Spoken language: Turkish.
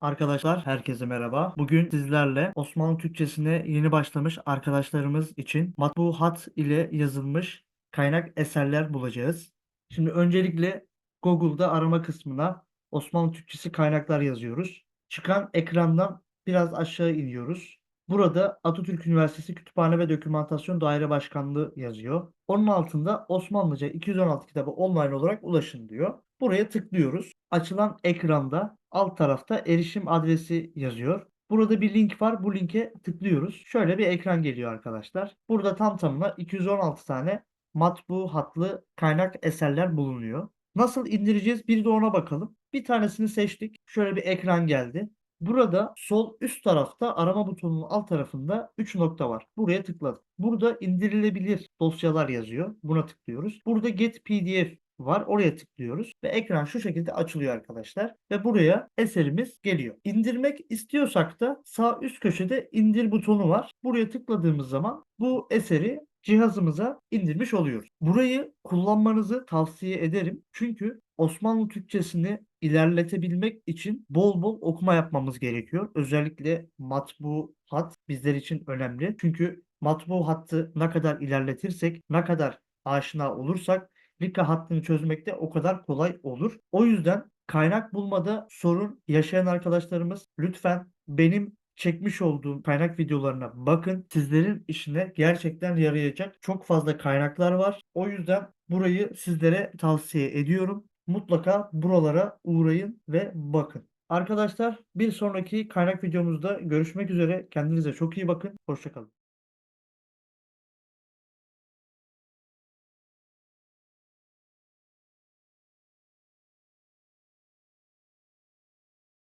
Arkadaşlar herkese merhaba. Bugün sizlerle Osmanlı Türkçesine yeni başlamış arkadaşlarımız için matbuhat ile yazılmış kaynak eserler bulacağız. Şimdi öncelikle Google'da arama kısmına Osmanlı Türkçesi kaynaklar yazıyoruz. Çıkan ekrandan biraz aşağı iniyoruz. Burada Atatürk Üniversitesi Kütüphane ve Dokümantasyon Daire Başkanlığı yazıyor. Onun altında Osmanlıca 216 kitabı online olarak ulaşın diyor. Buraya tıklıyoruz. Açılan ekranda alt tarafta erişim adresi yazıyor. Burada bir link var. Bu linke tıklıyoruz. Şöyle bir ekran geliyor arkadaşlar. Burada tam tamına 216 tane matbu hatlı kaynak eserler bulunuyor. Nasıl indireceğiz? Bir de ona bakalım. Bir tanesini seçtik. Şöyle bir ekran geldi. Burada sol üst tarafta arama butonunun alt tarafında 3 nokta var. Buraya tıkladık. Burada indirilebilir dosyalar yazıyor. Buna tıklıyoruz. Burada Get PDF var. Oraya tıklıyoruz ve ekran şu şekilde açılıyor arkadaşlar. Ve buraya eserimiz geliyor. İndirmek istiyorsak da sağ üst köşede indir butonu var. Buraya tıkladığımız zaman bu eseri cihazımıza indirmiş oluyoruz. Burayı kullanmanızı tavsiye ederim. Çünkü Osmanlı Türkçesini ilerletebilmek için bol bol okuma yapmamız gerekiyor. Özellikle matbu hat bizler için önemli. Çünkü matbu hattı ne kadar ilerletirsek, ne kadar aşina olursak Rika hattını çözmekte o kadar kolay olur. O yüzden kaynak bulmada sorun yaşayan arkadaşlarımız lütfen benim çekmiş olduğum kaynak videolarına bakın. Sizlerin işine gerçekten yarayacak çok fazla kaynaklar var. O yüzden burayı sizlere tavsiye ediyorum. Mutlaka buralara uğrayın ve bakın. Arkadaşlar bir sonraki kaynak videomuzda görüşmek üzere. Kendinize çok iyi bakın. Hoşçakalın.